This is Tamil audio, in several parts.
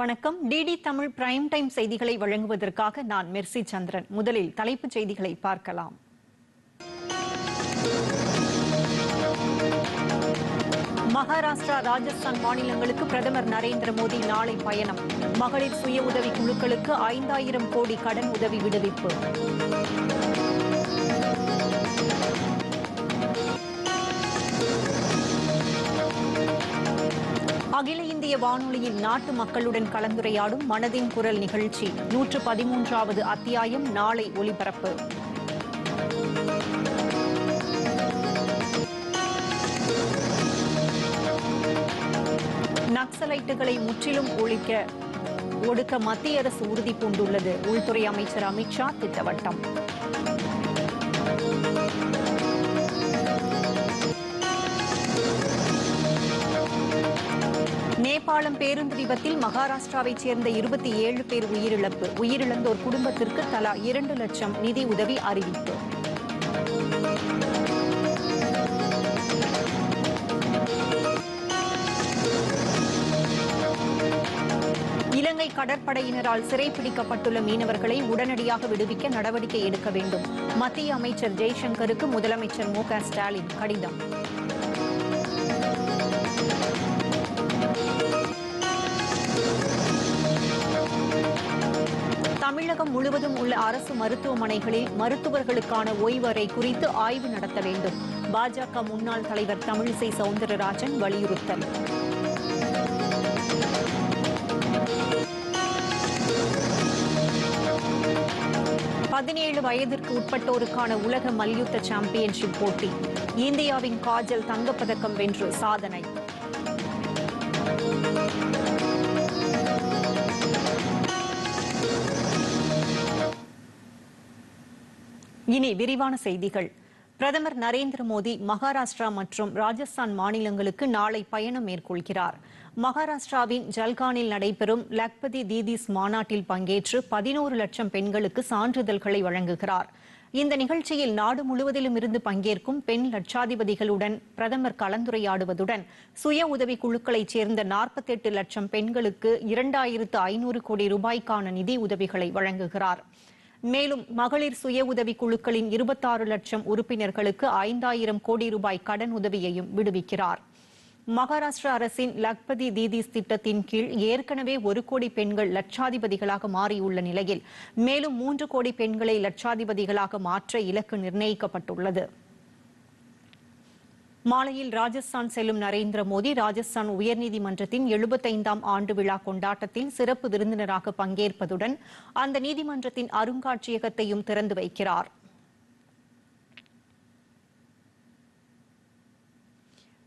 வணக்கம். டிடி தமிழ் பிரைம் டைம் செய்திகளை வழங்குவதற்காக நான் மெர்சி சந்திரன். முதலில் தலைப்புச் செய்திகளை பார்க்கலாம். மகாராஷ்டிரா ராஜஸ்தான் மாநிலங்களுக்கு பிரதமர் நரேந்திர மோடி நாளை பயணம். மகளிர் சுய உதவி குழுக்களுக்கு ஐந்தாயிரம் கோடி கடன் உதவி விடுவிப்பு. அகில இந்திய வானொலியில் நாட்டு மக்களுடன் கலந்துரையாடும் மனதின் குரல் நிகழ்ச்சி நூற்று பதிமூன்றாவது அத்தியாயம் நாளை ஒலிபரப்பு. நக்சலைட்டுகளை முற்றிலும் ஒழிக்க ஒடுக்க மத்திய அரசு உறுதி பூண்டுள்ளது உள்துறை அமைச்சர் அமித்ஷா திட்டவட்டம். நேபாளம் பேருந்து விபத்தில் மகாராஷ்டிராவைச் சேர்ந்த இருபத்தி ஏழு பேர் உயிரிழப்பு. உயிரிழந்தோர் குடும்பத்திற்கு தலா இரண்டு லட்சம் நிதி உதவி அறிவிப்பு. இலங்கை கடற்படையினரால் சிறைப்பிடிக்கப்பட்டுள்ள மீனவர்களை உடனடியாக விடுவிக்க நடவடிக்கை எடுக்க வேண்டும். மத்திய அமைச்சர் ஜெய்சங்கருக்கு முதலமைச்சர் மு க ஸ்டாலின் கடிதம். தமிழகம் முழுவதும் உள்ள அரசு மருத்துவமனைகளில் மருத்துவர்களுக்கான ஓய்வறை குறித்து ஆய்வு நடத்த வேண்டும். பாஜக முன்னாள் தலைவர் தமிழிசை சவுந்தரராஜன் வலியுறுத்தல். பதினேழு வயதிற்கு உட்பட்டோருக்கான உலக மல்யுத்த சாம்பியன்ஷிப் போட்டி. இந்தியாவின் காஜல் தங்கப்பதக்கம் வென்று சாதனை. இனி விரிவான செய்திகள். பிரதமர் நரேந்திர மோடி மகாராஷ்டிரா மற்றும் ராஜஸ்தான் மாநிலங்களுக்கு நாளை பயணம் மேற்கொள்கிறார். மகாராஷ்டிராவின் ஜல்கானில் நடைபெறும் லக்பதி தீதிஸ் மாநாட்டில் பங்கேற்று பதினோரு லட்சம் பெண்களுக்கு சான்றிதழ்களை வழங்குகிறார். இந்த நிகழ்ச்சியில் நாடு முழுவதிலும் இருந்து பங்கேற்கும் பெண் லட்சாதிபதிகளுடன் பிரதமர் கலந்துரையாடுவதுடன் சுய உதவி குழுக்களைச் சேர்ந்த நாற்பத்தெட்டு லட்சம் பெண்களுக்கு இரண்டாயிரத்து ஐநூறு கோடி ரூபாய்க்கான நிதி உதவிகளை வழங்குகிறார். மேலும் மகளிர் சுய உதவி குழுக்களின் இருபத்தாறு லட்சம் உறுப்பினர்களுக்கு ஐந்தாயிரம் கோடி ரூபாய் கடன் உதவியையும் விடுவிக்கிறார். மகாராஷ்டிரா அரசின் லக்பதி தீதிஸ் திட்டத்தின் கீழ் ஏற்கனவே ஒரு கோடி பெண்கள் லட்சாதிபதிகளாக மாறியுள்ள நிலையில் மேலும் மூன்று கோடி பெண்களை லட்சாதிபதிகளாக மாற்ற இலக்கு நிர்ணயிக்கப்பட்டுள்ளது. மாலையில் ராஜஸ்தான் செல்லும் நரேந்திர மோடி ராஜஸ்தான் உயர்நீதிமன்றத்தின் எழுபத்தைந்தாம் ஆண்டு விழா கொண்டாட்டத்தில் சிறப்பு விருந்தினராக பங்கேற்பதுடன் அந்த நீதிமன்றத்தின் அருங்காட்சியகத்தையும் திறந்து வைக்கிறார்.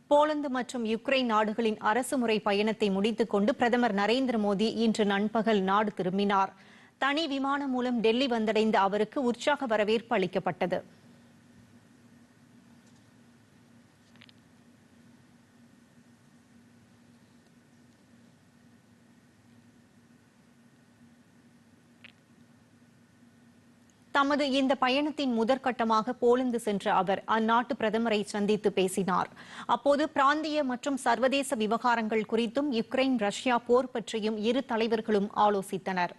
போலந்து மற்றும் யுக்ரைன் நாடுகளின் அரசுமுறை பயணத்தை முடித்துக் கொண்டு பிரதமர் நரேந்திர மோடி இன்று நண்பகல் நாடு திரும்பினார். தனி விமானம் மூலம் டெல்லி வந்தடைந்த அவருக்கு உற்சாக வரவேற்பு அளிக்கப்பட்டது. தமது இந்த பயணத்தின் முதற்கட்டமாக போலந்து சென்ற அவர் அந்நாட்டு பிரதமரை சந்தித்து பேசினார். அப்போது பிராந்திய மற்றும் சர்வதேச விவகாரங்கள் குறித்தும் யுக்ரைன் ரஷ்யா போர் பற்றியும் இரு தலைவர்களும் ஆலோசித்தனர்.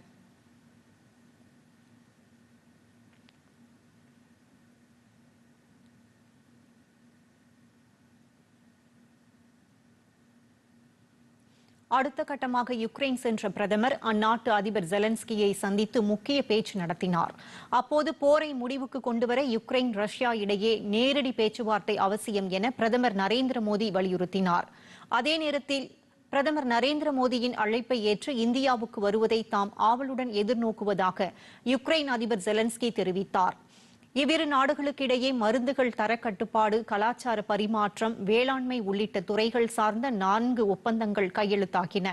அடுத்த கட்டமாக யுக்ரைன் சென்ற பிரதமர் அந்நாட்டு அதிபர் ஜெலன்ஸ்கியை சந்தித்து முக்கிய பேச்சு நடத்தினார். அப்போது போரை முடிவுக்கு கொண்டுவர யுக்ரைன் ரஷ்யா இடையே நேரடி பேச்சுவார்த்தை அவசியம் என பிரதமர் நரேந்திர மோடி வலியுறுத்தினார். அதே நேரத்தில் பிரதமர் நரேந்திர மோடியின் அழைப்பை ஏற்று இந்தியாவுக்கு வருவதை தாம் ஆவலுடன் எதிர்நோக்குவதாக யுக்ரைன் அதிபர் ஜெலன்ஸ்கி தெரிவித்தார். இவ்விரு நாடுகளுக்கிடையே மருந்துகள் தர கட்டுப்பாடு கலாச்சார பரிமாற்றம் வேளாண்மை உள்ளிட்ட துறைகள் சார்ந்த நான்கு ஒப்பந்தங்கள் கையெழுத்தாகின.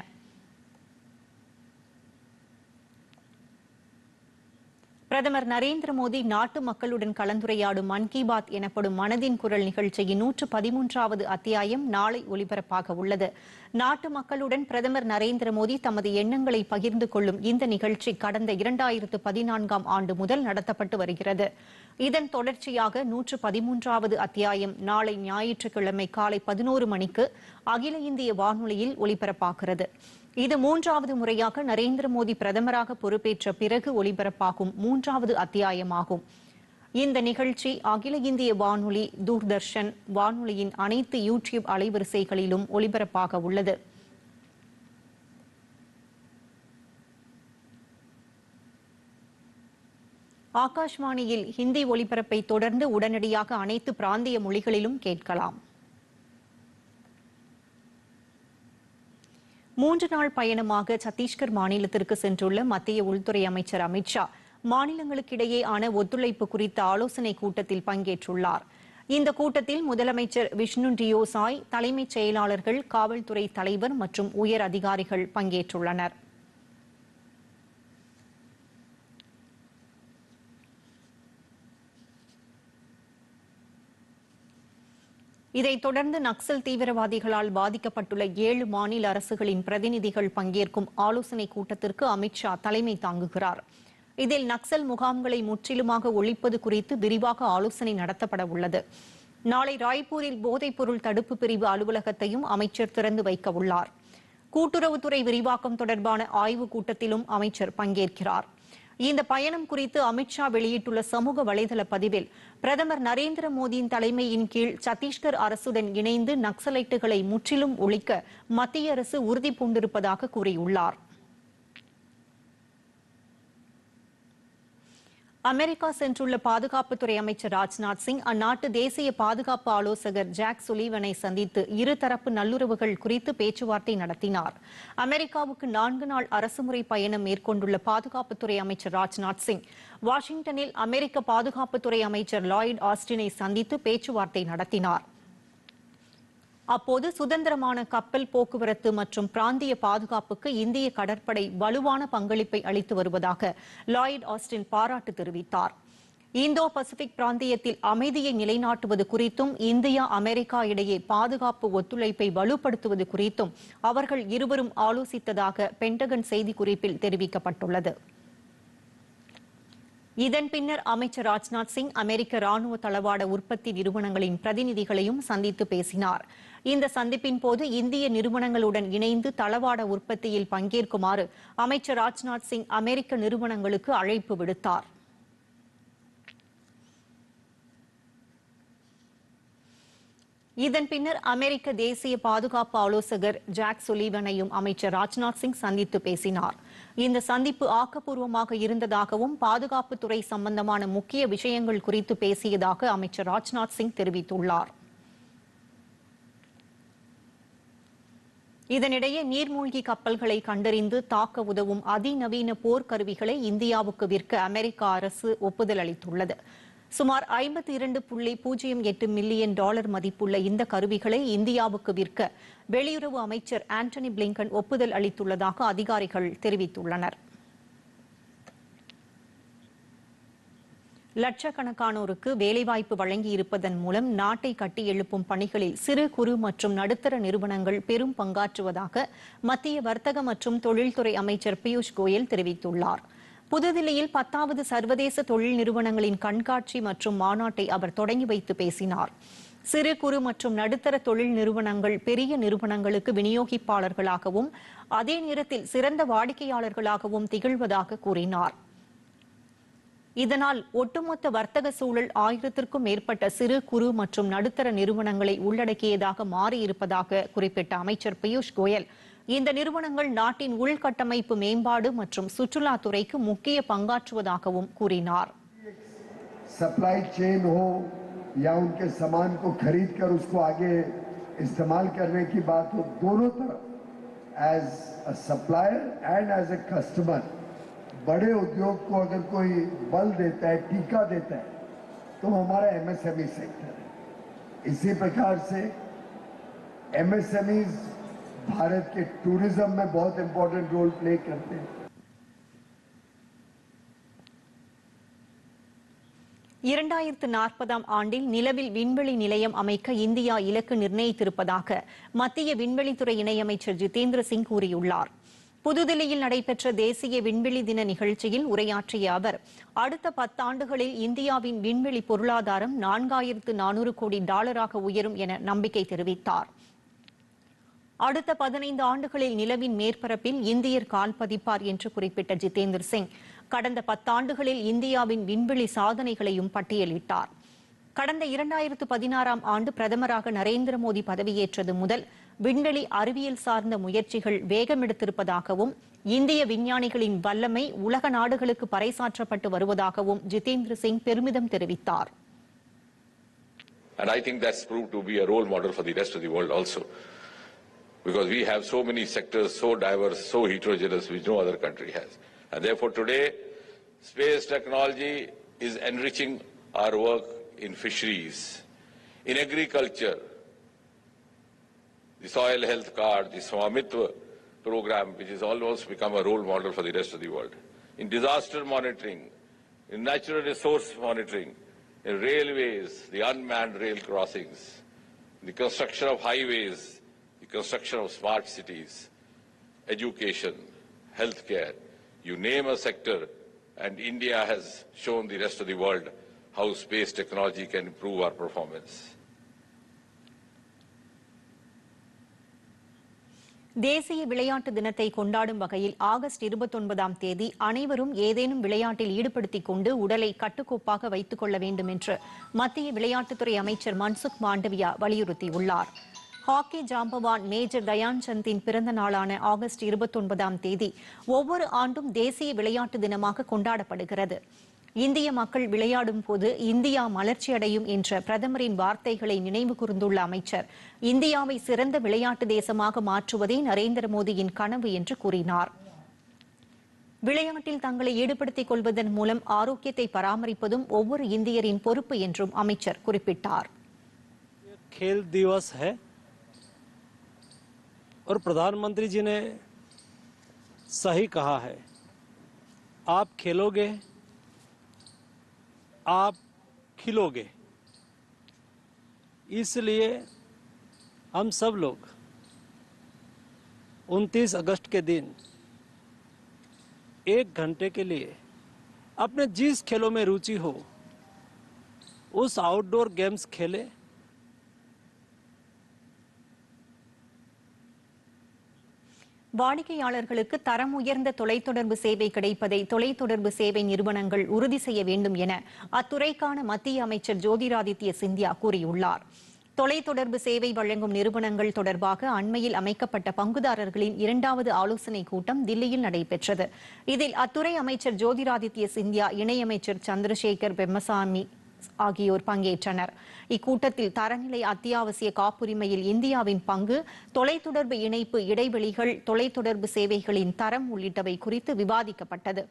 பிரதமர் நரேந்திர மோடி நாட்டு மக்களுடன் கலந்துரையாடும் மன் கி பாத் எனப்படும் மனதின் குரல் நிகழ்ச்சியின் நூற்று பதிமூன்றாவது அத்தியாயம் நாளை ஒலிபரப்பாக உள்ளது. நாட்டு மக்களுடன் பிரதமர் நரேந்திர மோடி தமது எண்ணங்களை பகிர்ந்து கொள்ளும் இந்த நிகழ்ச்சி கடந்த இரண்டாயிரத்து பதினான்காம் ஆண்டு முதல் நடத்தப்பட்டு வருகிறது. இதன் தொடர்ச்சியாக நூற்று பதிமூன்றாவது அத்தியாயம் நாளை ஞாயிற்றுக்கிழமை காலை பதினோரு மணிக்கு அகில இந்திய வானொலியில் ஒலிபரப்பாகிறது. இது மூன்றாவது முறையாக நரேந்திர மோடி பிரதமராக பொறுப்பேற்ற பிறகு ஒலிபரப்பாகும் மூன்றாவது அத்தியாயமாகும். இந்த நிகழ்ச்சி அகில இந்திய வானொலி தூர்தர்ஷன் வானொலியின் அனைத்து யூடியூப் அலைவரிசைகளிலும் ஒலிபரப்பாக உள்ளது. ஆகாஷ்வாணியில் ஹிந்தி ஒலிபரப்பை தொடர்ந்து உடனடியாக அனைத்து பிராந்திய மொழிகளிலும் கேட்கலாம். மூன்று நாள் பயணமாக சத்தீஸ்கர் மாநிலத்திற்கு சென்றுள்ள மத்திய உள்துறை அமைச்சர் அமித்ஷா மாநிலங்களுக்கிடையேயான ஒத்துழைப்பு குறித்த ஆலோசனை கூட்டத்தில் பங்கேற்றுள்ளார். இந்த கூட்டத்தில் முதலமைச்சர் விஷ்ணு டியோசாய் தலைமைச் செயலாளர்கள் காவல்துறை தலைவர் மற்றும் உயர் அதிகாரிகள் பங்கேற்றுள்ளனர். இதைத் தொடர்ந்து நக்சல் தீவிரவாதிகளால் பாதிக்கப்பட்டுள்ள ஏழு மாநில அரசுகளின் பிரதிநிதிகள் பங்கேற்கும் ஆலோசனை கூட்டத்திற்கு அமித்ஷா தலைமை தாங்குகிறார். இதில் நக்சல் முகாம்களை முற்றிலுமாக ஒழிப்பது குறித்து விரிவாக ஆலோசனை நடத்தப்பட உள்ளது. நாளை ராய்ப்பூரில் போதைப்பொருள் தடுப்பு பிரிவு அலுவலகத்தையும் அமைச்சர் திறந்து வைக்க உள்ளார். கூட்டுறவுத்துறை விரிவாக்கம் தொடர்பான ஆய்வுக் கூட்டத்திலும் அமைச்சர் பங்கேற்கிறார். இந்த பயணம் குறித்து அமித்ஷா வெளியிட்டுள்ள சமூக வலைதள பதிவில் பிரதமர் நரேந்திர மோடியின் தலைமையின் கீழ் சத்தீஸ்கர் அரசுடன் இணைந்து நக்சலைட்டுகளை முற்றிலும் ஒழிக்க மத்திய அரசு உறுதி பூண்டிருப்பதாக கூறியுள்ளார். அமெரிக்கா சென்றுள்ள பாதுகாப்புத்துறை அமைச்சர் ராஜ்நாத் சிங் அந்நாட்டு தேசிய பாதுகாப்பு ஆலோசகர் ஜாக் சுலீவனை சந்தித்து இருதரப்பு நல்லுறவுகள் குறித்து பேச்சுவார்த்தை நடத்தினார். அமெரிக்காவுக்கு நான்கு நாள் அரசுமுறை பயணம் மேற்கொண்டுள்ள பாதுகாப்புத்துறை அமைச்சர் ராஜ்நாத் சிங் வாஷிங்டனில் அமெரிக்க பாதுகாப்புத்துறை அமைச்சர் லாய்ட் ஆஸ்டினை சந்தித்து பேச்சுவார்த்தை நடத்தினார். அப்போது சுதந்திரமான கப்பல் போக்குவரத்து மற்றும் பிராந்திய பாதுகாப்புக்கு இந்திய கடற்படை வலுவான பங்களிப்பை அளித்து வருவதாக லாயிட் ஆஸ்டின் பாராட்டு தெரிவித்தார். இந்தோ பசிபிக் பிராந்தியத்தில் அமைதியை நிலைநாட்டுவது குறித்தும் இந்தியா அமெரிக்கா இடையே பாதுகாப்பு ஒத்துழைப்பை வலுப்படுத்துவது குறித்தும் அவர்கள் இருவரும் ஆலோசித்ததாக பென்டகன் செய்திக்குறிப்பில் தெரிவிக்கப்பட்டுள்ளது. இதன் பின்னர் அமைச்சர் ராஜ்நாத் சிங் அமெரிக்க ராணுவ தளவாட உற்பத்தி நிறுவனங்களின் பிரதிநிதிகளையும் சந்தித்து பேசினார். இந்த சந்திப்பின் போது இந்திய நிறுவனங்களுடன் இணைந்து தளவாட உற்பத்தியில் பங்கேற்குமாறு அமைச்சர் ராஜ்நாத் சிங் அமெரிக்க நிறுவனங்களுக்கு அழைப்பு விடுத்தார். இதன் பின்னர் அமெரிக்க தேசிய பாதுகாப்பு ஆலோசகர் ஜாக் சுலீவனையும் அமைச்சர் ராஜ்நாத் சிங் சந்தித்து பேசினார். இந்த சந்திப்பு ஆக்கப்பூர்வமாக இருந்ததாகவும் பாதுகாப்புத்துறை சம்பந்தமான முக்கிய விஷயங்கள் குறித்து பேசியதாக அமைச்சர் ராஜ்நாத் சிங் தெரிவித்துள்ளார். இதனிடையே நீர்மூழ்கி கப்பல்களை கண்டறிந்து தாக்க உதவும் அதிநவீன போர்க்கருவிகளை இந்தியாவுக்கு விற்க அமெரிக்க அரசு ஒப்புதல் அளித்துள்ளது. சுமார் ஐம்பத்தி இரண்டு புள்ளி பூஜ்ஜியம் எட்டு மில்லியன் டாலர் மதிப்புள்ள இந்த கருவிகளை இந்தியாவுக்கு விற்க வெளியுறவு அமைச்சர் ஆண்டனி பிளிங்கன் ஒப்புதல் அளித்துள்ளதாக அதிகாரிகள் தெரிவித்துள்ளனர். லட்சக்கணக்கானோருக்கு வேலைவாய்ப்பு வழங்கியிருப்பதன் மூலம் நாட்டை கட்டி எழுப்பும் பணிகளில் சிறு குறு மற்றும் நடுத்தர நிறுவனங்கள் பெரும் பங்காற்றுவதாக மத்திய வர்த்தக மற்றும் தொழில்துறை அமைச்சர் பியூஷ் கோயல் தெரிவித்துள்ளார். புதுதில்லியில் பத்தாவது சர்வதேச தொழில் நிறுவனங்களின் கண்காட்சி மற்றும் மாநாட்டை அவர் தொடங்கி வைத்து பேசினார். சிறு குறு மற்றும் நடுத்தர தொழில் நிறுவனங்கள் பெரிய நிறுவனங்களுக்கு விநியோகிப்பாளர்களாகவும் அதே நேரத்தில் சிறந்த வாடிக்கையாளர்களாகவும் திகழ்வதாக கூறினார். இதனால் ஒட்டுமொத்த வர்த்தக சூழல் ஆயிரத்திற்கும் மேற்பட்ட சிறு குறு மற்றும் நடுத்தர நிறுவனங்களை உள்ளடக்கியதாக மாறியிருப்பதாக குறிப்பிட்ட அமைச்சர் பியூஷ் கோயல் இந்த நிறுவனங்கள் நாட்டின் உள்கட்டமைப்பு மேம்பாடு மற்றும் சுற்றுலாத்துறைக்கு முக்கிய பங்காற்றுவதாகவும் கூறினார் सप्लाई चेन हो या उनके सामान को खरीद कर उसको आगे इस्तेमाल करने की बात हो दोनों तरफ as a supplier and as a customer बड़े उद्योग को अगर कोई बल देता है टीका देता है तो वो हमारा एमएसएमई सेक्टर है इसी प्रकार से एमएसएमईज भारत के टूरिज्म में बहुत इंपॉर्टेंट रोल प्ले करते हैं இரண்டாயிரத்து நாற்பதாம் ஆண்டில் நிலவில் விண்வெளி நிலையம் அமைக்க இந்தியா இலக்கு நிர்ணயித்திருப்பதாக மத்திய விண்வெளித்துறை இணையமைச்சர் ஜிதேந்திர சிங் கூறியுள்ளார் புதுதில்லியில் நடைபெற்ற தேசிய விண்வெளி தின நிகழ்ச்சியில் உரையாற்றிய அவர் அடுத்த பத்தாண்டுகளில் இந்தியாவின் விண்வெளி பொருளாதாரம் நான்காயிரத்து நானூறு கோடி டாலராக உயரும் என நம்பிக்கை தெரிவித்தார். அடுத்த பதினைந்து ஆண்டுகளில் நிலவின் மேற்பரப்பில் இந்தியர் கால் பதிப்பார் என்று குறிப்பிட்ட ஜிதேந்திர சிங் கடந்த பத்தாண்டுகளில் இந்தியாவின் விண்வெளி சாதனைகளையும் பட்டியலிட்டார். கடந்த இரண்டாயிரத்து பதினாறாம் ஆண்டு பிரதமராக நரேந்திர மோடி பதவியேற்றது முதல் விண்வெளி அறிவியல் சார்ந்த முயற்சிகள் வேகமெடுத்திருப்பதாகவும் இந்திய விஞ்ஞானிகளின் வல்லமை உலக நாடுகளுக்கு பறைசாற்றப்பட்டு வருவதாகவும் ஜிதேந்திர சிங் பெருமிதம் தெரிவித்தார் And I think that's proved to be a role model for the rest of the world also. Because we have so many sectors, so diverse, so heterogeneous, which no other country has. And therefore today, space technology is enriching our work in fisheries, in agriculture, the soil health card, the Swamitva program, which has almost become a role model for the rest of the world, in disaster monitoring, in natural resource monitoring, in railways, the unmanned rail crossings, the construction of highways, the construction of smart cities, education, healthcare, you name a sector, and India has shown the rest of the world how space technology can improve our performance. தேசிய விளையாட்டு தினத்தை கொண்டாடும் வகையில் ஆகஸ்ட் இருபத்தொன்பதாம் தேதி அனைவரும் ஏதேனும் விளையாட்டில் ஈடுபடுத்திக் கொண்டு உடலை கட்டுக்கோப்பாக வைத்துக் கொள்ள வேண்டும் என்று மத்திய விளையாட்டுத்துறை அமைச்சர் மன்சுக் மாண்டவியா வலியுறுத்தியுள்ளார். ஹாக்கி ஜாம்பவான் மேஜர் தயான் சந்தின் பிறந்த நாளான ஆகஸ்ட் இருபத்தொன்பதாம் தேதி ஒவ்வொரு ஆண்டும் தேசிய விளையாட்டு தினமாக கொண்டாடப்படுகிறது. இந்திய மக்கள் விளையாடும் போது இந்தியா மலர்ச்சியடையும் என்ற பிரதமரின் வார்த்தைகளை நினைவு கூர்ந்துள்ள அமைச்சர் இந்தியாவை சிறந்த விளையாட்டு தேசமாக மாற்றுவதே நரேந்திர மோடியின் கனவு என்று கூறினார் விளையாட்டில் தங்களை ஈடுபடுத்திக் கொள்வதன் மூலம் ஆரோக்கியத்தை பராமரிப்பதும் ஒவ்வொரு இந்தியரின் பொறுப்பு என்றும் அமைச்சர் குறிப்பிட்டார் खेल दिवस है और प्रधानमंत्री जी ने सही कहा है आप खेलोगे आप खिलोगे। इसलिए हम सब लोग 29 अगस्त के दिन एक घंटे के लिए अपने जिस खेलों में रुचि हो, उस आउटडोर गेम्स खेलें। வாடிக்கையாளர்களுக்கு தரம் உயர்ந்த தொலைத்தொடர்பு சேவை கிடைப்பதை தொலைத்தொடர்பு சேவை நிறுவனங்கள் உறுதி செய்ய வேண்டும் என அத்துறைக்கான மத்திய அமைச்சர் ஜோதிராதித்ய சிந்தியா கூறியுள்ளார். தொலைத்தொடர்பு சேவை வழங்கும் நிறுவனங்கள் தொடர்பாக அண்மையில் அமைக்கப்பட்ட பங்குதாரர்களின் இரண்டாவது ஆலோசனைக் கூட்டம் தில்லியில் நடைபெற்றது. இதில் அத்துறை அமைச்சர் ஜோதிராதித்ய சிந்தியா இணையமைச்சர் சந்திரசேகர் பெம்மசாமி ஆகியோர் பங்கேற்றனர். இக்கூட்டத்தில் தரநிலை அத்தியாவசிய காப்புரிமையில் இந்தியாவின் பங்கு தொலைத்தொடர்பு இணைப்பு இடைவெளிகள் தொலைத்தொடர்பு சேவைகளின் தரம் உள்ளிட்டவை குறித்து விவாதிக்கப்பட்டது.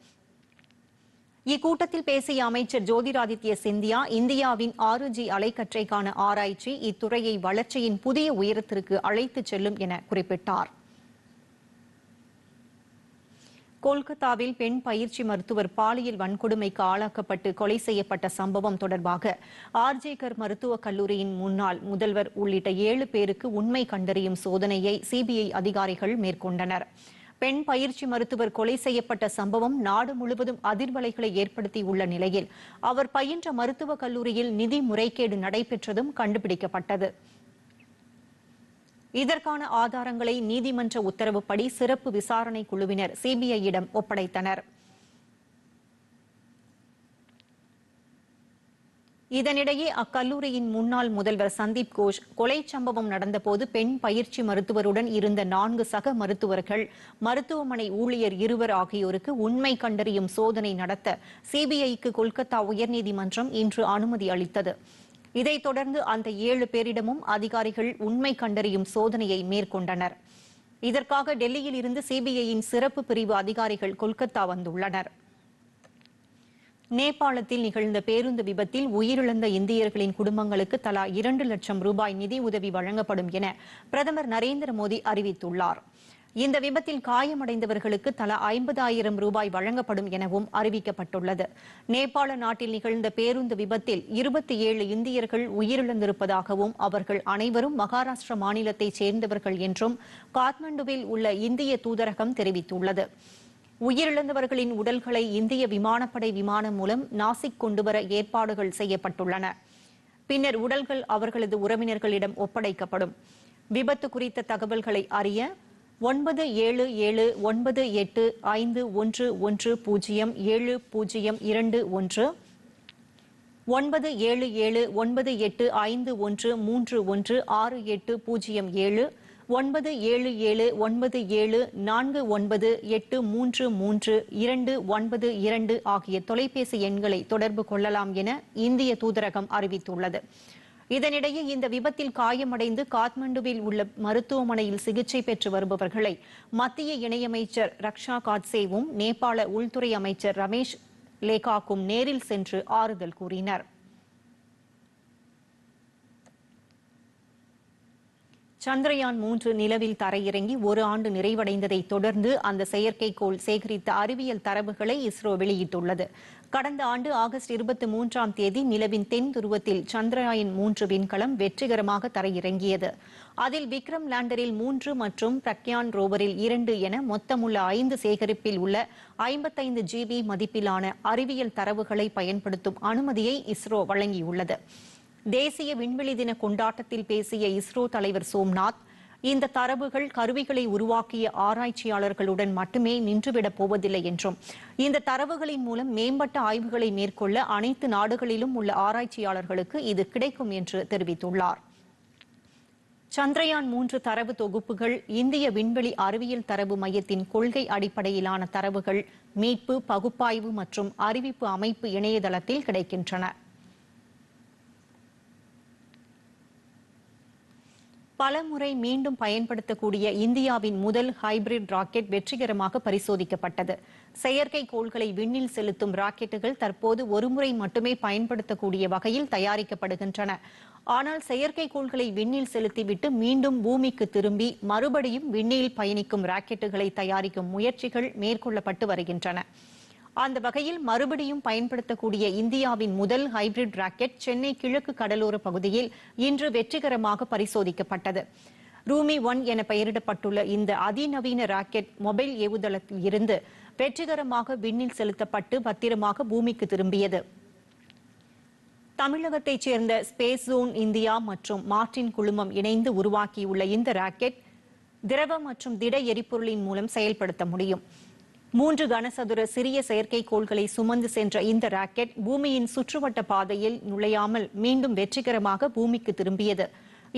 இக்கூட்டத்தில் பேசிய அமைச்சர் ஜோதிராதித்ய சிந்தியா இந்தியாவின் ஆறு ஜி அலைக்கற்றைக்கான ஆராய்ச்சி இத்துறையை வளர்ச்சியின் புதிய உயரத்திற்கு அழைத்துச் செல்லும் என குறிப்பிட்டார். கொல்கத்தாவில் பெண் பயிற்சி மருத்துவர் பாலியல் வன்கொடுமைக்கு ஆளாக்கப்பட்டு கொலை செய்யப்பட்ட சம்பவம் தொடர்பாக ஆர்ஜேகர் மருத்துவக் கல்லூரியின் முன்னாள் முதல்வர் உள்ளிட்ட ஏழு பேருக்கு உண்மை கண்டறியும் சோதனையை சிபிஐ அதிகாரிகள் மேற்கொண்டனர். பெண் பயிற்சி மருத்துவர் கொலை செய்யப்பட்ட சம்பவம் நாடு முழுவதும் அதிர்வலைகளை ஏற்படுத்தியுள்ள நிலையில் அவர் பயின்ற மருத்துவக் கல்லூரியில் நிதி முறைகேடு நடைபெற்றதும் கண்டுபிடிக்கப்பட்டது. இதற்கான ஆதாரங்களை நீதிமன்ற உத்தரவுப்படி சிறப்பு விசாரணை குழுவினர் சிபிஐயிடம் ஒப்படைத்தனர். இதனிடையே அக்கல்லூரியின் முன்னாள் முதல்வர் சந்தீப் கோஷ் கொலை சம்பவம் நடந்தபோது பெண் பயிற்சி மருத்துவருடன் இருந்த நான்கு சக மருத்துவர்கள் மருத்துவமனை ஊழியர் இருவர் ஆகியோருக்கு உண்மை கண்டறியும் சோதனை நடத்த சிபிஐக்கு கொல்கத்தா உயர்நீதிமன்றம் இன்று அனுமதி அளித்தது. இதைத் தொடர்ந்து அந்த ஏழு பேரிடமும் அதிகாரிகள் உண்மை கண்டறியும் சோதனையை மேற்கொண்டனர். இதற்காக டெல்லியில் இருந்து சிபிஐயின் சிறப்பு பிரிவு அதிகாரிகள் கொல்கத்தா வந்துள்ளனர். நேபாளத்தில் நிகழ்ந்த பேருந்து விபத்தில் உயிரிழந்த இந்தியர்களின் குடும்பங்களுக்கு தலா இரண்டு லட்சம் ரூபாய் நிதி உதவி வழங்கப்படும் என பிரதமர் நரேந்திர மோடி அறிவித்துள்ளார். இந்த விபத்தில் காயமடைந்தவர்களுக்கு தலா ஐம்பதாயிரம் ரூபாய் வழங்கப்படும் எனவும் அறிவிக்கப்பட்டுள்ளது. நேபாள நாட்டில் நிகழ்ந்த பேருந்து விபத்தில் இருபத்தி ஏழு இந்தியர்கள் உயிரிழந்திருப்பதாகவும் அவர்கள் அனைவரும் மகாராஷ்டிர மாநிலத்தைச் சேர்ந்தவர்கள் என்றும் காத்மண்டுவில் உள்ள இந்திய தூதரகம் தெரிவித்துள்ளது. உயிரிழந்தவர்களின் உடல்களை இந்திய விமானப்படை விமானம் மூலம் நாசிக் கொண்டுவர ஏற்பாடுகள் செய்யப்பட்டுள்ளன. பின்னர் உடல்கள் அவர்களது உறவினர்களிடம் ஒப்படைக்கப்படும். விபத்து குறித்த தகவல்களை அறிய ஒன்பது ஏழு ஏழு ஒன்பது எட்டு ஐந்து ஒன்று ஒன்று பூஜ்ஜியம் ஏழு பூஜ்ஜியம் இரண்டு ஒன்று ஒன்பது ஏழு ஏழு ஒன்பது எட்டு ஐந்து ஒன்று மூன்று ஒன்று ஆறு எட்டு பூஜ்ஜியம் ஏழு ஒன்பது ஏழு ஏழு ஒன்பது ஏழு நான்கு ஒன்பது எட்டு மூன்று மூன்று இரண்டு ஒன்பது இரண்டு ஆகிய தொலைபேசி எண்களை தொடர்பு கொள்ளலாம் என இந்திய தூதரகம் அறிவித்துள்ளது. இதனிடையே இந்த விபத்தில் காயமடைந்து காத்மண்டுவில் உள்ள மருத்துவமனையில் சிகிச்சை பெற்று வருபவர்களை மத்திய இணையமைச்சர் ரக்ஷா காட்சேவும் நேபாள உள்துறை அமைச்சர் ரமேஷ் லேகாக்கும் நேரில் சென்று ஆறுதல் கூறினர். சந்திரயான் மூன்று நிலவில் தரையிறங்கி ஒரு ஆண்டு நிறைவடைந்ததை தொடர்ந்து அந்த செயற்கைக்கோள் சேகரித்த அறிவியல் தரவுகளை இஸ்ரோ வெளியிட்டுள்ளது. கடந்த ஆண்டு ஆகஸ்ட் இருபத்தி மூன்றாம் தேதி நிலவின் தென் துருவத்தில் சந்திரயான் மூன்று விண்கலம் வெற்றிகரமாக தரையிறங்கியது. அதில் விக்ரம் லேண்டரில் மூன்று மற்றும் பிரக்யான் ரோவரில் இரண்டு என மொத்தமுள்ள ஐந்து சேகரிப்பில் உள்ள ஐம்பத்தைந்து ஜிபி மதிப்பிலான அறிவியல் தரவுகளை பயன்படுத்தும் அனுமதியை இஸ்ரோ வழங்கியுள்ளது. தேசிய விண்வெளி தின கொண்டாட்டத்தில் பேசிய இஸ்ரோ தலைவர் சோம்நாத் இந்த தரவுகள் கருவிகளை உருவாக்கிய ஆராய்ச்சியாளர்களுடன் மட்டுமே நின்றுவிடப் போவதில்லை என்றும். இந்த தரவுகளின் மூலம் மேம்பட்ட ஆய்வுகளை மேற்கொள்ள அனைத்து நாடுகளிலும் உள்ள ஆராய்ச்சியாளர்களுக்கு இது கிடைக்கும் என்று தெரிவித்துள்ளார். சந்திரயான் மூன்று தரவு தொகுப்புகள் இந்திய விண்வெளி அறிவியல் தரவு மையத்தின் கொள்கை அடிப்படையிலான தரவுகள் மீட்பு பகுப்பாய்வு மற்றும் அறிவிப்பு அமைப்பு இணையதளத்தில் கிடைக்கின்றன. பலமுறை மீண்டும் பயன்படுத்தக்கூடிய இந்தியாவின் முதல் ஹைபிரிட் ராக்கெட் வெற்றிகரமாக பரிசோதிக்கப்பட்டது. செயற்கைக்கோள்களை விண்ணில் செலுத்தும் ராக்கெட்டுகள் தற்போது ஒருமுறை மட்டுமே பயன்படுத்தக்கூடிய வகையில் தயாரிக்கப்படுகின்றன. ஆனால் செயற்கைக்கோள்களை விண்ணில் செலுத்திவிட்டு மீண்டும் பூமிக்கு திரும்பி மறுபடியும் விண்ணில் பயணிக்கும் ராக்கெட்டுகளை தயாரிக்கும் முயற்சிகள் மேற்கொள்ளப்பட்டு வருகின்றன. அந்த வகையில் மறுபடியும் பயன்படுத்தக்கூடிய இந்தியாவின் முதல் ஹைபிரிட் ராக்கெட் சென்னை கிழக்கு கடலோர பகுதியில் இன்று வெற்றிகரமாக பரிசோதிக்கப்பட்டது. ரூமி ஒன் என பெயரிடப்பட்டுள்ள இந்த அதிநவீன ராக்கெட் மொபைல் ஏவுதளத்தில் இருந்து வெற்றிகரமாக விண்ணில் செலுத்தப்பட்டு பத்திரமாக பூமிக்கு திரும்பியது. தமிழகத்தைச் சேர்ந்த ஸ்பேஸ் ஜோன் இந்தியா மற்றும் மார்டின் குழுமம் இணைந்து உருவாக்கியுள்ள இந்த ராக்கெட் திரவ மற்றும் திட எரிபொருளின் மூலம் செயல்படுத்த முடியும். மூன்று கனசதுர சிறிய செயற்கைக்கோள்களை சுமந்து சென்ற இந்த ராக்கெட் பூமியின் சுற்றுவட்ட பாதையில் நுழையாமல் மீண்டும் வெற்றிகரமாக பூமிக்கு திரும்பியது.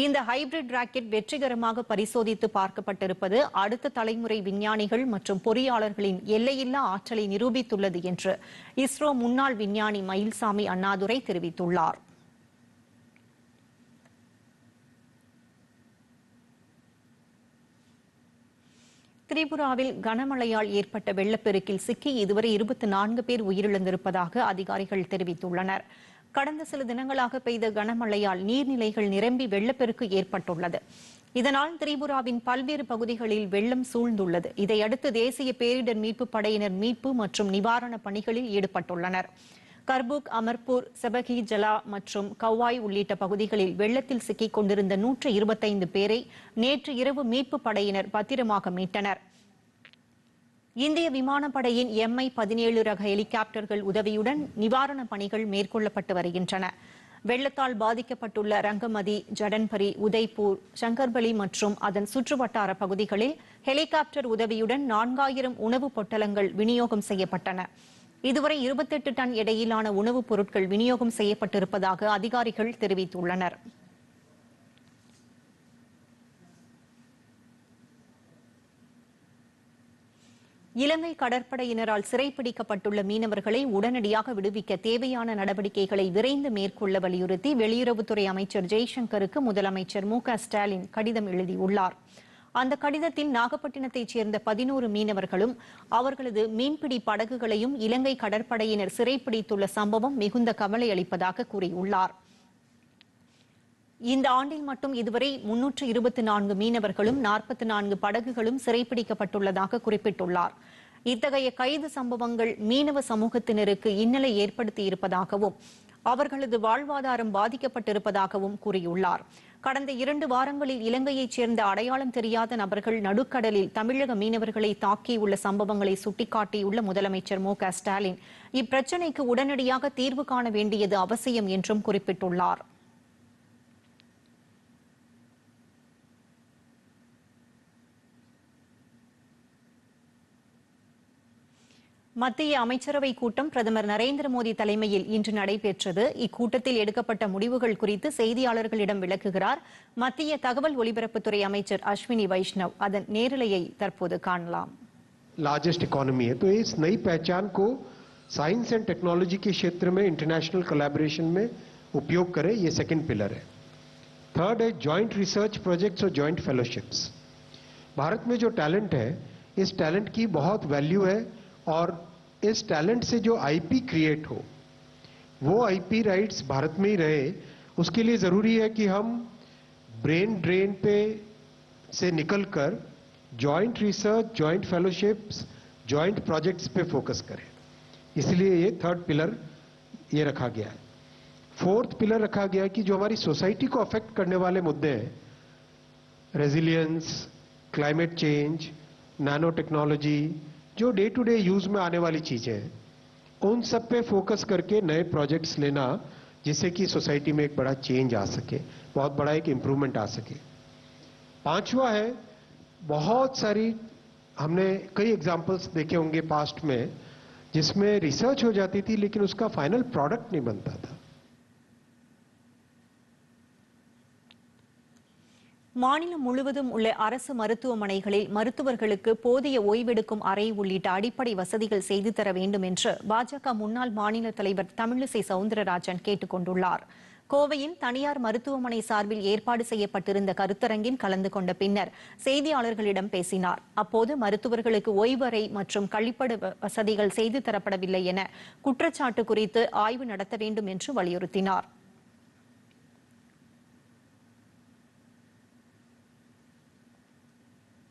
இந்த ஹைபிரிட் ராக்கெட் வெற்றிகரமாக பரிசோதித்து பார்க்கப்பட்டிருப்பது அடுத்த தலைமுறை விஞ்ஞானிகள் மற்றும் பொறியாளர்களின் எல்லையில்லா ஆற்றலை நிரூபித்துள்ளது என்று இஸ்ரோ முன்னாள் விஞ்ஞானி மயில்சாமி அண்ணாதுரை தெரிவித்துள்ளார். திரிபுராவில் கனமழையால் ஏற்பட்ட வெள்ளப்பெருக்கில் சிக்கி இதுவரை இருபத்தி நான்கு பேர் உயிரிழந்திருப்பதாக அதிகாரிகள் தெரிவித்துள்ளனர். கடந்த சில தினங்களாக பெய்த கனமழையால் நீர்நிலைகள் நிரம்பி வெள்ளப்பெருக்கு ஏற்பட்டுள்ளது. இதனால் திரிபுராவின் பல்வேறு பகுதிகளில் வெள்ளம் சூழ்ந்துள்ளது. இதையடுத்து தேசிய பேரிடர் மீட்பு படையினர் மீட்பு மற்றும் நிவாரண பணிகளில் ஈடுபட்டுள்ளனர். கர்புக் அமர்பூர் செபகி ஜலா மற்றும் கவாய் உள்ளிட்ட பகுதிகளில் வெள்ளத்தில் சிக்கிக் கொண்டிருந்த நூற்று இருபத்தைந்து பேரை நேற்று இரவு மீட்பு படையினர் பத்திரமாக மீட்டனர். இந்திய விமானப்படையின் எம்ஐ பதினேழு ரக ஹெலிகாப்டர்கள் உதவியுடன் நிவாரணப் பணிகள் மேற்கொள்ளப்பட்டு வருகின்றன. வெள்ளத்தால் பாதிக்கப்பட்டுள்ள ரங்கமதி ஜடன்பரி உதய்பூர் சங்கர்பலி மற்றும் அதன் சுற்றுவட்டார பகுதிகளில் ஹெலிகாப்டர் உதவியுடன் நான்காயிரம் உணவுப் பொட்டலங்கள் விநியோகம் செய்யப்பட்டன. இதுவரை இருபத்தெட்டு டன் எடையிலான உணவுப் பொருட்கள் விநியோகம் செய்யப்பட்டிருப்பதாக அதிகாரிகள் தெரிவித்துள்ளனர். இலங்கை கடற்படையினரால் சிறைப்பிடிக்கப்பட்டுள்ள மீனவர்களை உடனடியாக விடுவிக்க தேவையான நடவடிக்கைகளை விரைந்து மேற்கொள்ள வலியுறுத்தி வெளியுறவுத்துறை அமைச்சர் ஜெய்சங்கருக்கு முதலமைச்சர் மு க ஸ்டாலின் கடிதம் எழுதியுள்ளார். அந்த கடிதத்தில் நாகப்பட்டினத்தைச் சேர்ந்த பதினோரு மீனவர்களும் அவர்களது மீன்பிடி படகுகளையும் இலங்கை கடற்படையினர் சிறைப்பிடித்துள்ள சம்பவம் மிகுந்த கவலை அளிப்பதாக கூறியுள்ளார். இந்த ஆண்டில் மட்டும் இதுவரை முன்னூற்று இருபத்தி நான்கு மீனவர்களும் நாற்பத்தி நான்கு படகுகளும் சிறைப்பிடிக்கப்பட்டுள்ளதாக குறிப்பிட்டுள்ளார். இத்தகைய கைது சம்பவங்கள் மீனவ சமூகத்தினருக்கு இன்னலை ஏற்படுத்தி இருப்பதாகவும் அவர்களது வாழ்வாதாரம் பாதிக்கப்பட்டிருப்பதாகவும் கூறியுள்ளார். கடந்த இரண்டு வாரங்களில் இலங்கையைச் சேர்ந்த அடையாளம் தெரியாத நபர்கள் நடுக்கடலில் தமிழக மீனவர்களை தாக்கியுள்ள சம்பவங்களை சுட்டிக்காட்டியுள்ள முதலமைச்சர் மு க ஸ்டாலின் இப்பிரச்சினைக்கு உடனடியாக தீர்வு காண வேண்டியது அவசியம் என்றும் குறிப்பிட்டுள்ளார். மத்திய அமைச்சரவை கூட்டம் பிரதமர் நரேந்திர மோடி தலைமையில் இன்று நடைபெற்றது இக்கூட்டத்தில் எடுக்கப்பட்ட முடிவுகள் குறித்து செய்தியாளர்களிடம் விளக்குகிறார் மத்திய தகவல் ஒலிபரப்புத்துறை அமைச்சர் அஸ்வினி வைஷ்ணவ் அதன் நேரலையை தற்போது காணலாம் लार्जेस्ट इकोनॉमी है तो इस नई पहचान को साइंस एंड टेक्नोलॉजी के क्षेत्र में इंटरनेशनल कोलैबोरेशन में उपयोग करें ये सेकंड पिलर है थर्ड है जॉइंट रिसर्च प्रोजेक्ट्स और जॉइंट फेलोशिप्स भारत में जो टैलेंट है इस टैलेंट की बहुत वैल्यू है और इस टैलेंट से जो आईपी क्रिएट हो, वो आईपी राइट्स भारत में ही रहे, उसके लिए ज़रूरी है कि हम ब्रेन ड्रेन पे से निकलकर joint research joint fellowships joint projects पे फोकस करें। इसलिए ये थर्ड पिलर ये रखा गया है। फोर्थ पिलर रखा गया है कि जो हमारी सोसाइटी को अफेक्ट करने वाले मुद्दे हैं resilience climate change nano technology जो डे टू डे यूज़ में आने वाली चीज़ें हैं, उन सब पे फोकस करके नए प्रोजेक्ट्स लेना, जिससे कि सोसाइटी में एक बड़ा चेंज आ सके, बहुत बड़ा एक इंप्रूवमेंट आ सके। पांचवा है, बहुत सारी, हमने कई एग्जाम्पल्स देखे होंगे पास्ट में, जिसमें रिसर्च हो जाती थी, लेकिन उसका फाइनल प्रोडक्ट नहीं बनता था। மாநிலம் முழுவதும் உள்ள அரசு மருத்துவமனைகளில் மருத்துவர்களுக்கு போதிய ஓய்வெடுக்கும் அறை உள்ளிட்ட அடிப்படை வசதிகள் செய்து தர வேண்டும் என்று பாஜக முன்னாள் மாநில தலைவர் தமிழிசை சவுந்தரராஜன் கேட்டுக் கொண்டுள்ளார் கோவையில் தனியார் மருத்துவமனை சார்பில் ஏற்பாடு செய்யப்பட்டிருந்த கருத்தரங்கில் கலந்து கொண்ட பின்னர் செய்தியாளர்களிடம் பேசினார். அப்போது மருத்துவர்களுக்கு ஓய்வறை மற்றும் கழிப்பட வசதிகள் செய்து தரப்படவில்லை என குற்றச்சாட்டு குறித்து ஆய்வு நடத்த வேண்டும் என்று வலியுறுத்தினார்.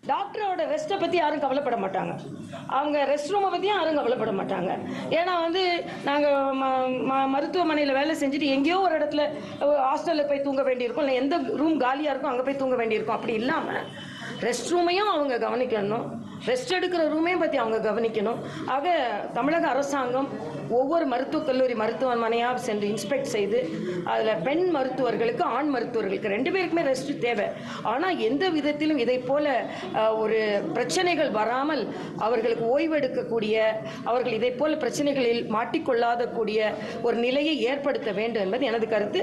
டாக்டரோட ரெஸ்ட்டை பற்றி யாரும் கவலைப்பட மாட்டாங்க. அவங்க ரெஸ்ட் ரூமை பற்றியும் யாரும் கவலைப்பட மாட்டாங்க. ஏன்னா வந்து நாங்கள் ம ம மருத்துவமனையில் வேலை செஞ்சுட்டு எங்கேயோ ஒரு இடத்துல ஹாஸ்டலில் போய் தூங்க வேண்டியிருக்கும். இல்லை எந்த ரூம் காலியாக இருக்கும் அங்கே போய் தூங்க வேண்டியிருக்கும். அப்படி இல்லாமல் ரெஸ்ட் ரூமையும் அவங்க கவனிக்கணும். ரெஸ்ட் எடுக்கிற ரூமையும் பற்றி அவங்க கவனிக்கணும். ஆக தமிழக அரசாங்கம் ஒவ்வொரு மருத்துவக் கல்லூரி மருத்துவமனையாக சென்று இன்ஸ்பெக்ட் செய்து அதில் பெண் மருத்துவர்களுக்கு ஆண் மருத்துவர்களுக்கு ரெண்டு பேருக்குமே ரெஸ்ட் தேவை. ஆனால் எந்த விதத்திலும் இதை போல ஒரு பிரச்சனைகள் வராமல் அவர்களுக்கு ஓய்வெடுக்கக்கூடிய அவர்கள் இதை போல பிரச்சனைகளில் மாட்டிக்கொள்ளாத கூடிய ஒரு நிலையை ஏற்படுத்த வேண்டும் என்பது எனது கருத்து.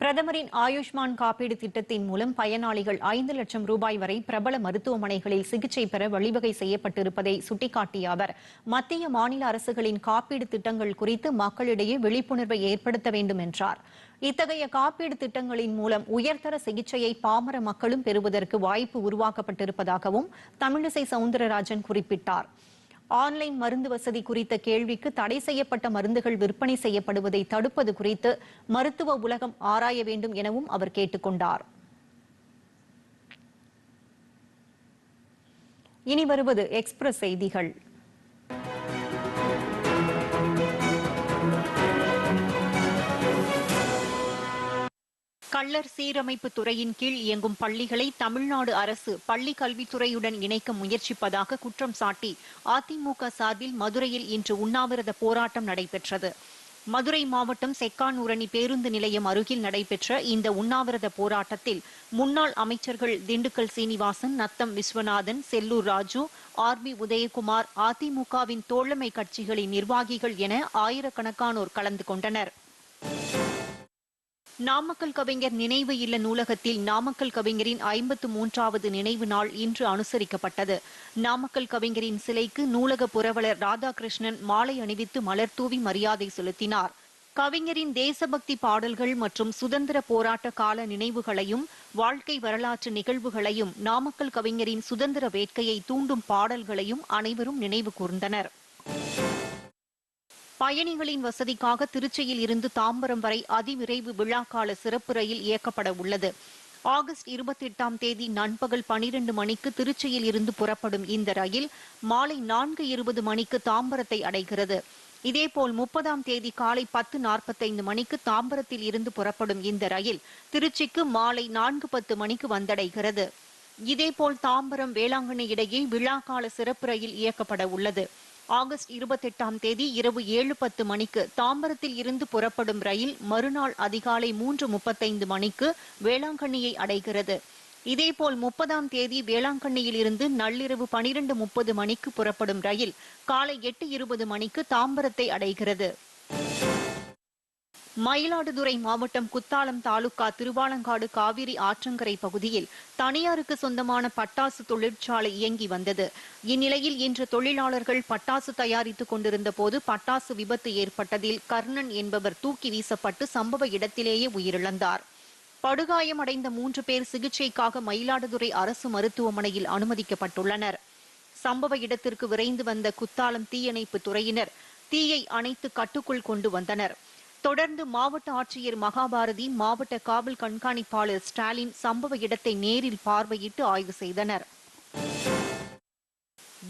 பிரதமரின் ஆயுஷ்மான் காப்பீடு திட்டத்தின் மூலம் பயனாளிகள் ஐந்து லட்சம் ரூபாய் வரை பிரபல மருத்துவமனைகளில் சிகிச்சை பெற வழிவகை செய்யப்பட்டிருப்பதை சுட்டிக்காட்டிய அவர் மத்திய மாநில அரசுகளின் காப்பீடு திட்டங்கள் குறித்து மக்களிடையே விழிப்புணர்வை ஏற்படுத்த வேண்டும் என்றார். இத்தகைய காப்பீடு திட்டங்களின் மூலம் உயர்தர சிகிச்சையை பாமர மக்களும் பெறுவதற்கு வாய்ப்பு உருவாக்கப்பட்டிருப்பதாகவும் தமிழிசை சவுந்தரராஜன் குறிப்பிட்டார். ஆன்லைன் மருந்து வசதி குறித்த கேள்விக்கு தடை செய்யப்பட்ட மருந்துகள் விற்பனை செய்யப்படுவதை தடுப்பது குறித்து மருத்துவ உலகம் ஆராய வேண்டும் எனவும் அவர் கேட்டுக்கொண்டார். இனி வருவது எக்ஸ்பிரஸ் செய்திகள். கள்ளர் சீரமைப்பு துறையின் கீழ் இயங்கும் பள்ளிகளை தமிழ்நாடு அரசு பள்ளி கல்வித்துறையுடன் இணைக்க முயற்சிப்பதாக குற்றம் சாட்டி அதிமுக சார்பில் மதுரையில் இன்று உண்ணாவிரத போராட்டம் நடைபெற்றது. மதுரை மாவட்டம் செக்கானூரணி பேருந்து நிலையம் அருகில் நடைபெற்ற இந்த உண்ணாவிரத போராட்டத்தில் முன்னாள் அமைச்சர்கள் திண்டுக்கல் சீனிவாசன் நத்தம் விஸ்வநாதன் செல்லூர் ராஜு ஆர் பி உதயகுமார் அதிமுகவின் தோழமை கட்சிகளின் நிர்வாகிகள் என ஆயிரக்கணக்கானோர் கலந்து கொண்டனர். நாமக்கல் கவிஞர் நினைவு இல்ல நூலகத்தில் நாமக்கல் கவிஞரின் ஐம்பத்து மூன்றாவது நினைவு நாள் இன்று அனுசரிக்கப்பட்டது. நாமக்கல் கவிஞரின் சிலைக்கு நூலக புரவலர் ராதாகிருஷ்ணன் மாலை அணிவித்து மலர் தூவி மரியாதை செலுத்தினார். கவிஞரின் தேசபக்தி பாடல்கள் மற்றும் சுதந்திர போராட்ட கால நினைவுகளையும் வாழ்க்கை வரலாற்று நிகழ்வுகளையும் நாமக்கல் கவிஞரின் சுதந்திர வேட்கையை தூண்டும் பாடல்களையும் அனைவரும் நினைவு கூர்ந்தனர். பயணிகளின் வசதிக்காக திருச்சியில் இருந்து தாம்பரம் வரை அதிவிரைவு விழாக்கால சிறப்பு ரயில் இயக்கப்பட உள்ளது. ஆகஸ்ட் இருபத்தி எட்டாம் தேதி நண்பகல் பனிரெண்டு மணிக்கு திருச்சியில் இருந்து புறப்படும் இந்த ரயில் மாலை நான்கு இருபது மணிக்கு தாம்பரத்தை அடைகிறது. இதேபோல் முப்பதாம் தேதி காலை பத்து நாற்பத்தைந்து மணிக்கு தாம்பரத்தில் இருந்து புறப்படும் இந்த ரயில் திருச்சிக்கு மாலை நான்கு பத்து மணிக்கு வந்தடைகிறது. இதேபோல் தாம்பரம் வேளாங்கண்ணி இடையே விழாக்கால சிறப்பு ரயில் இயக்கப்பட உள்ளது. ஆகஸ்ட் இருபத்தெட்டாம் தேதி இரவு ஏழு பத்து மணிக்கு தாம்பரத்தில் இருந்து புறப்படும் ரயில் மறுநாள் அதிகாலை மூன்று முப்பத்தைந்து மணிக்கு வேளாங்கண்ணியை அடைகிறது. இதேபோல் முப்பதாம் தேதி வேளாங்கண்ணியில் இருந்து நள்ளிரவு பனிரெண்டு முப்பது மணிக்கு புறப்படும் ரயில் காலை எட்டு இருபது மணிக்கு தாம்பரத்தை அடைகிறது. மயிலாடுதுறை மாவட்டம் குத்தாலம் தாலுகா திருவாலங்காடு காவிரி ஆற்றங்கரை பகுதியில் தனியாருக்கு சொந்தமான பட்டாசு தொழிற்சாலை இயங்கி வந்தது. இந்நிலையில் இன்று தொழிலாளர்கள் பட்டாசு தயாரித்துக் கொண்டிருந்த போது பட்டாசு விபத்து ஏற்பட்டதில் கர்ணன் என்பவர் தூக்கி வீசப்பட்டு சம்பவ இடத்திலேயே உயிரிழந்தார். படுகாயமடைந்த மூன்று பேர் சிகிச்சைக்காக மயிலாடுதுறை அரசு மருத்துவமனையில் அனுமதிக்கப்பட்டுள்ளனர். சம்பவ இடத்திற்கு விரைந்து வந்த குத்தாலம் தீயணைப்பு துறையினர் தீயை அணைத்து கட்டுக்குள் கொண்டு வந்தனர். தொடர்ந்து மாவட்ட ஆட்சியர் மகாபாரதி மாவட்ட காவல் கண்காணிப்பாளர் ஸ்டாலின் சம்பவ இடத்தை நேரில் பார்வையிட்டு ஆய்வு செய்தனர்.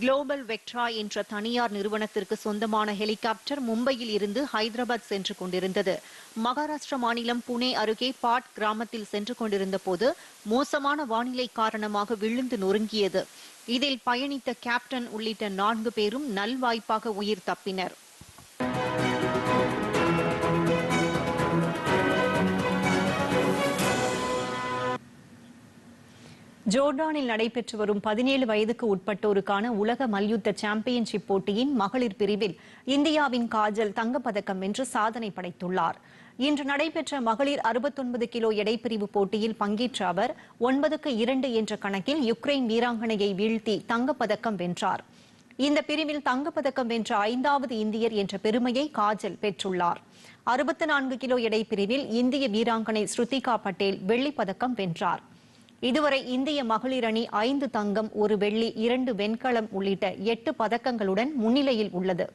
குளோபல் வெக்ட்ரா என்ற தனியார் நிறுவனத்திற்கு சொந்தமான ஹெலிகாப்டர் மும்பையில் இருந்து ஹைதராபாத் சென்று கொண்டிருந்தது. மகாராஷ்டிர மாநிலம் புனே அருகே பாட் கிராமத்தில் சென்று கொண்டிருந்த போது மோசமான வானிலை காரணமாக விழுந்து நொறுங்கியது. இதில் பயணித்த கேப்டன் உள்ளிட்ட நான்கு பேரும் நல்வாய்ப்பாக உயிர் தப்பினர். ஜோர்டானில் நடைபெற்று வரும் பதினேழு வயதுக்கு உட்பட்டோருக்கான உலக மல்யுத்த சாம்பியன்ஷிப் போட்டியின் மகளிர் பிரிவில் இந்தியாவின் காஜல் தங்கப்பதக்கம் வென்று சாதனை படைத்துள்ளார். இன்று நடைபெற்ற மகளிர் அறுபத்தொன்பது கிலோ எடைப்பிரிவு போட்டியில் பங்கேற்ற அவர் ஒன்பதுக்கு இரண்டு என்ற கணக்கில் யுக்ரைன் வீராங்கனையை வீழ்த்தி தங்கப்பதக்கம் வென்றார். இந்த பிரிவில் தங்கப்பதக்கம் வென்ற ஐந்தாவது இந்தியர் என்ற பெருமையை காஜல் பெற்றுள்ளார். அறுபத்தி நான்கு கிலோ எடை பிரிவில் இந்திய வீராங்கனை ஸ்ருதிகா பட்டேல் வெள்ளிப் பதக்கம் வென்றார். இதுவரை இந்திய மகளிர் அணி ஐந்து தங்கம் ஒரு வெள்ளி இரண்டு வெண்கலம் உள்ளிட்ட எட்டு பதக்கங்களுடன் முன்னிலையில் உள்ளது.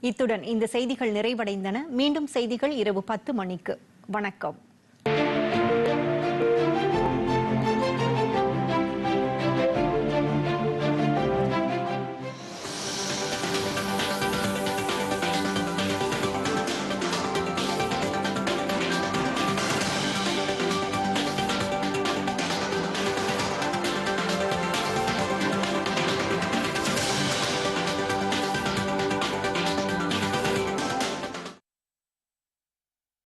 இத்துடன் இந்த செய்திகள் நிறைவடைந்தன. மீண்டும் செய்திகள் இரவு பத்து மணிக்கு. வணக்கம்.